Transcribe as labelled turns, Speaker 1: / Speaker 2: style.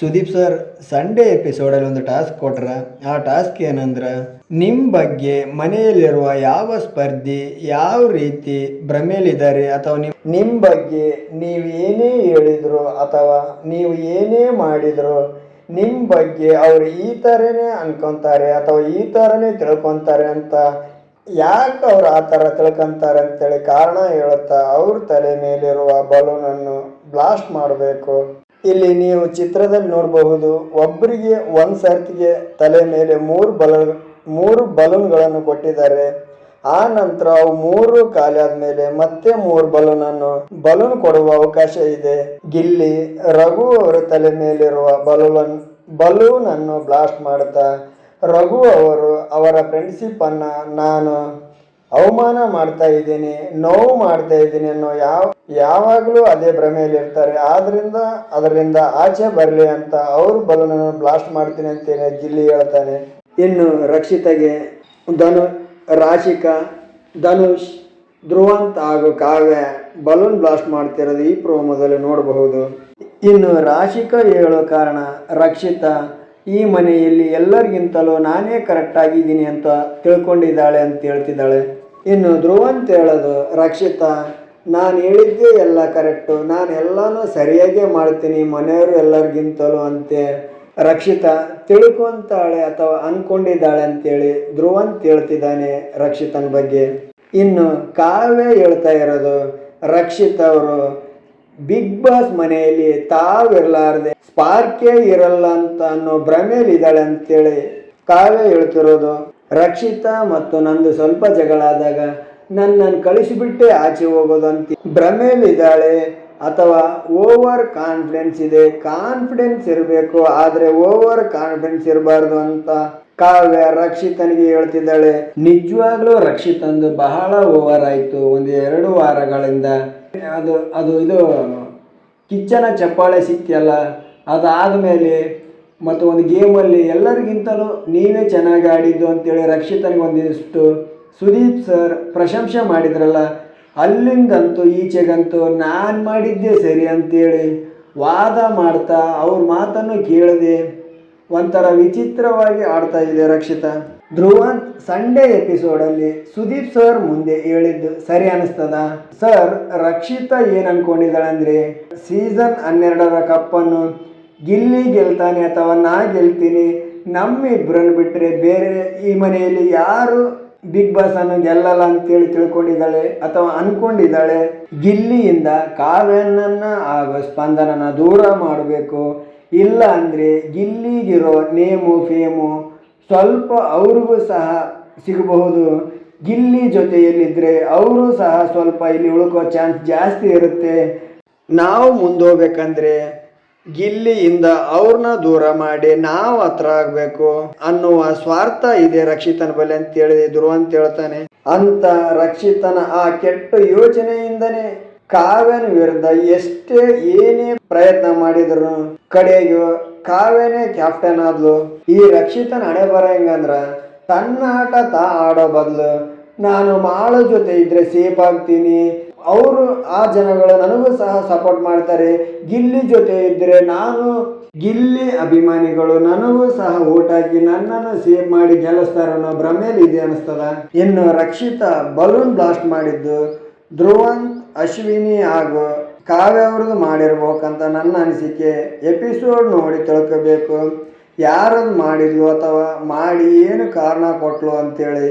Speaker 1: Sudeep sir Sunday ಎಪಿಸೋಡಲ್ಲಿ ಒಂದು task ಕೊಟ್ರ. ಆ ಟಾಸ್ಕ್ ಏನಂದ್ರೆ ನಿಮ್ಮ ಬಗ್ಗೆ ಮನೆಯಲ್ಲಿರುವ ಯಾವ ಸ್ಪರ್ಧಿ, ಯಾವ ರೀತಿ ಭ್ರಮೆಯಲ್ಲಿದ್ದಾರೆ ಅಥವಾ ನಿಮ್ ನಿಮ್ಮ ಬಗ್ಗೆ ನೀವು ಏನೇ ಹೇಳಿದ್ರು ಅಥವಾ ನೀವು ಏನೇ ಮಾಡಿದ್ರು ನಿಮ್ಮ ಬಗ್ಗೆ ಅವ್ರು ಈ ಥರನೇ ಅನ್ಕೊಂತಾರೆ ಅಥವಾ ಈ ಥರನೇ ತಿಳ್ಕೊತಾರೆ ಅಂತ ಯಾಕೆ ಅವ್ರು ಆ ಥರ ತಿಳ್ಕೊಂತಾರೆ ಅಂತೇಳಿ ಕಾರಣ ಹೇಳುತ್ತಾ, ಅವ್ರ ತಲೆ ಮೇಲಿರುವ ಬಲೂನನ್ನು ಬ್ಲಾಸ್ಟ್ ಮಾಡಬೇಕು. ಇಲ್ಲಿ ನೀವು ಚಿತ್ರದಲ್ಲಿ ನೋಡಬಹುದು ಒಬ್ಬರಿಗೆ ಒಂದು ಸರ್ತಿಗೆ ತಲೆ ಮೇಲೆ ಮೂರು ಬಲೂನ್ ಮೂರು ಬಲೂನ್ಗಳನ್ನು ಕೊಟ್ಟಿದ್ದಾರೆ. ಆ ನಂತರ ಅವು ಮೂರು ಖಾಲಿ ಮೇಲೆ ಮತ್ತೆ ಮೂರು ಬಲೂನನ್ನು, ಬಲೂನ್ ಕೊಡುವ ಅವಕಾಶ ಇದೆ. ಗಿಲ್ಲಿ, ರಘು ಅವರ ತಲೆ ಮೇಲಿರುವ ಬಲೂನ್ ಬಲೂನ್ ಅನ್ನು ಬ್ಲಾಸ್ಟ್ ಮಾಡುತ್ತಾ, ರಘು ಅವರು ಅವರ ಫ್ರೆಂಡ್ಶಿಪ್ ಅನ್ನ ನಾನು ಅವಮಾನ ಮಾಡ್ತಾ ಇದ್ದೀನಿ, ನೋವು ಮಾಡ್ತಾ ಇದ್ದೀನಿ ಅನ್ನೋ ಯಾವ, ಯಾವಾಗಲೂ ಅದೇ ಭ್ರಮೆಯಲ್ಲಿ ಇರ್ತಾರೆ. ಆದ್ರಿಂದ, ಅದರಿಂದ ಆಚೆ ಬರಲಿ ಅಂತ ಅವರು ಬಲೂನನ್ನು ಬ್ಲಾಸ್ಟ್ ಮಾಡ್ತೀನಿ ಅಂತೇನೆ ಗಿಲ್ಲಿ ಹೇಳ್ತಾನೆ. ಇನ್ನು ರಕ್ಷಿತಗೆ ಧನು, ರಾಶಿಕಾ, ಧನುಷ್, ಧ್ರುವಂತ್ ಹಾಗೂ ಕಾವ್ಯ ಬಲೂನ್ ಬ್ಲಾಸ್ಟ್ ಮಾಡ್ತಿರೋದು ಈ ಪ್ರೋಮೋದಲ್ಲಿ ನೋಡಬಹುದು. ಇನ್ನು ರಾಶಿಕಾ ಹೇಳೋ ಕಾರಣ ರಕ್ಷಿತಾ. ಈ ಮನೆಯಲ್ಲಿ ಎಲ್ಲರಿಗಿಂತಲೂ ನಾನೇ ಕರೆಕ್ಟಾಗಿದ್ದೀನಿ ಅಂತ ತಿಳ್ಕೊಂಡಿದ್ದಾಳೆ ಅಂತ ಹೇಳ್ತಿದ್ದಾಳೆ. ಇನ್ನು ಧ್ರುವಂತ್ ಹೇಳೋದು, ರಕ್ಷಿತಾ, ನಾನು ಹೇಳಿದ್ದೇ ಎಲ್ಲ ಕರೆಕ್ಟು ನಾನು ಎಲ್ಲನೂ ಸರಿಯಾಗೇ ಮಾಡ್ತೀನಿ, ಮನೆಯವರು ಎಲ್ಲರಿಗಿಂತಲೂ ಅಂತೆ. ರಕ್ಷಿತಾ, ತಿಳ್ಕೊಂತಾಳೆ ಅಥವಾ ಅನ್ಕೊಂಡಿದ್ದಾಳೆ ಅಂತೇಳಿ ಧ್ರುವಂತ್ ಹೇಳ್ತಿದ್ದಾನೆ ರಕ್ಷಿತನ ಬಗ್ಗೆ. ಇನ್ನು ಕಾವ್ಯ ಹೇಳ್ತಾ ಇರೋದು, ರಕ್ಷಿತ್ ಅವರು ಬಿಗ್ ಬಾಸ್ ಮನೆಯಲ್ಲಿ ತಾವಿರಲಾರದೆ ಸ್ಪಾರ್ಕೇ ಇರಲ್ಲ ಅಂತ ಅನ್ನೋ ಭ್ರಮೆಯಲ್ಲಿ ಇದ್ದಾಳೆ ಅಂತೇಳಿ ಕಾವ್ಯ ಹೇಳ್ತಿರೋದು. ರಕ್ಷಿತಾ ಮತ್ತು ನಂದು ಸ್ವಲ್ಪ ಜಗಳ ಆದಾಗ ನನ್ನನ್ನು ಕಳಿಸಿಬಿಟ್ಟೆ ಆಚೆ ಹೋಗೋದು ಅಂತ ಭ್ರಮೆಯಲ್ಲಿ ಇದ್ದಾಳೆ ಅಥವಾ ಓವರ್ ಕಾನ್ಫಿಡೆನ್ಸ್ ಇದೆ, ಕಾನ್ಫಿಡೆನ್ಸ್ ಇರಬೇಕು, ಆದರೆ ಓವರ್ ಕಾನ್ಫಿಡೆನ್ಸ್ ಇರಬಾರ್ದು ಅಂತ ಕಾವ್ಯ ರಕ್ಷಿತನಿಗೆ ಹೇಳ್ತಿದ್ದಾಳೆ. ನಿಜವಾಗ್ಲೂ ರಕ್ಷಿತಂದು ಬಹಳ ಓವರ್ ಆಯಿತು. ಒಂದು ಎರಡು ವಾರಗಳಿಂದ ಅದು ಅದು ಇದು, ಕಿಚ್ಚನ ಚಪ್ಪಾಳೆ ಸಿಕ್ತಿಯಲ್ಲ ಅದಾದಮೇಲೆ ಮತ್ತು ಒಂದು ಗೇಮಲ್ಲಿ ಎಲ್ಲರಿಗಿಂತಲೂ ನೀವೇ ಚೆನ್ನಾಗಿ ಆಡಿದ್ದು ಅಂತೇಳಿ ರಕ್ಷಿತನಿಗೆ ಒಂದಿಷ್ಟು ಸುದೀಪ್ ಸರ್ ಪ್ರಶಂಸೆ ಮಾಡಿದ್ರಲ್ಲ, ಅಲ್ಲಿಂದಂತೂ ಈಚೆಗಂತೂ ನಾನು ಮಾಡಿದ್ದೆ ಸರಿ ಅಂತೇಳಿ ವಾದ ಮಾಡ್ತಾ ಅವ್ರ ಮಾತನ್ನು ಕೇಳದೆ ಒಂಥರ ವಿಚಿತ್ರವಾಗಿ ಆಡ್ತಾ ಇದೆ ರಕ್ಷಿತಾ. ಧ್ರುವಂತ್ ಸಂಡೇ ಎಪಿಸೋಡಲ್ಲಿ ಸುದೀಪ್ ಸರ್ ಮುಂದೆ ಹೇಳಿದ್ದು ಸರಿ ಅನಿಸ್ತದ? ಸರ್ ರಕ್ಷಿತಾ ಏನು ಅನ್ಕೊಂಡಿದ್ದಾಳಂದ್ರೆ ಸೀಸನ್ ಹನ್ನೆರಡರ ಕಪ್ಪನ್ನು ಗಿಲ್ಲಿ ಗೆಲ್ತಾನೆ ಅಥವಾ ನಾ ಗೆಲ್ತೀನಿ? ನಮ್ಮಿಬ್ಬರನ್ನು ಬಿಟ್ಟರೆ ಬೇರೆ ಈ ಮನೆಯಲ್ಲಿ ಯಾರು ಬಿಗ್ ಬಾಸ್ ಅನ್ನು ಗೆಲ್ಲಲ್ಲ ಅಂತೇಳಿ ತಿಳ್ಕೊಂಡಿದ್ದಾಳೆ ಅಥವಾ ಅನ್ಕೊಂಡಿದ್ದಾಳೆ? ಗಿಲ್ಲಿಯಿಂದ ಕಾವ್ಯನನ್ನ ಹಾಗೂ ಸ್ಪಂದನನ ದೂರ ಮಾಡಬೇಕು. ಇಲ್ಲ ಅಂದರೆ ಗಿಲ್ಲಿಗಿರೋ ನೇಮು, ಫೇಮು ಸ್ವಲ್ಪ ಅವ್ರಿಗೂ ಸಹ ಸಿಗಬಹುದು. ಗಿಲ್ಲಿ ಜೊತೆಯಲ್ಲಿದ್ದರೆ ಅವರು ಸಹ ಸ್ವಲ್ಪ ಇಲ್ಲಿ ಉಳ್ಕೋ ಚಾನ್ಸ್ ಜಾಸ್ತಿ ಇರುತ್ತೆ. ನಾವು ಮುಂದೋಗ್ಬೇಕಂದ್ರೆ ಗಿಲ್ಲಿಯಿಂದ ಅವ್ರನ್ನ ದೂರ ಮಾಡಿ ನಾವು ಹತ್ರ ಆಗಬೇಕು ಅನ್ನುವ ಸ್ವಾರ್ಥ ಇದೆ ರಕ್ಷಿತನ ಬಳಿ ಅಂತ ಹೇಳಿದ್ರು ಅಂತ ಹೇಳ್ತಾನೆ. ಅಂತ ರಕ್ಷಿತನ ಆ ಕೆಟ್ಟ ಯೋಚನೆಯಿಂದನೇ ಕಾವ್ಯನ ವಿರುದ್ಧ ಎಷ್ಟೇ ಏನೇ ಪ್ರಯತ್ನ ಮಾಡಿದ್ರು ಕಡೆಗೂ ಕಾವ್ಯನೇ ಕ್ಯಾಪ್ಟನ್ ಆದ್ಲು. ಈ ರಕ್ಷಿತನ ಹಣೆ ಬರ ಹೆಂಗಂದ್ರ ತನ್ನ ಆಟ ತಾ ಆಡೋ ಬದಲು. ನಾನು ಮಾಳ ಜೊತೆ ಇದ್ರೆ ಸೇಫ್ ಆಗ್ತೀನಿ. ಅವರು ಆ ಜನಗಳು ನನಗೂ ಸಹ ಸಪೋರ್ಟ್ ಮಾಡ್ತಾರೆ. ಗಿಲ್ಲಿ ಜೊತೆ ಇದ್ರೆ ನಾನು ಗಿಲ್ಲಿ ಅಭಿಮಾನಿಗಳು ನನಗೂ ಸಹ ಓಟ್ ಹಾಕಿ ನನ್ನನ್ನು ಸೇವ್ ಮಾಡಿ ಗೆಲ್ಲಿಸ್ತಾರೆ ಅನ್ನೋ ಭ್ರಮೆಯಲ್ಲಿ ಇದೆ ಅನಿಸ್ತದ. ಇನ್ನು ರಕ್ಷಿತ ಬಲೂನ್ ಬ್ಲಾಸ್ಟ್ ಮಾಡಿದ್ದು ಧ್ರುವಂತ್ ಅಶ್ವಿನಿ ಹಾಗೂ ಕಾವ್ಯ ಅವ್ರದ್ದು ಮಾಡಿರ್ಬೇಕಂತ ನನ್ನ ಅನಿಸಿಕೆ. ಎಪಿಸೋಡ್ ನೋಡಿ ತಿಳ್ಕೋಬೇಕು. ಯಾರದು ಮಾಡಿದ್ಲು ಅಥವಾ ಮಾಡಿ ಏನು ಕಾರಣ ಕೊಟ್ಲು ಅಂತೇಳಿ.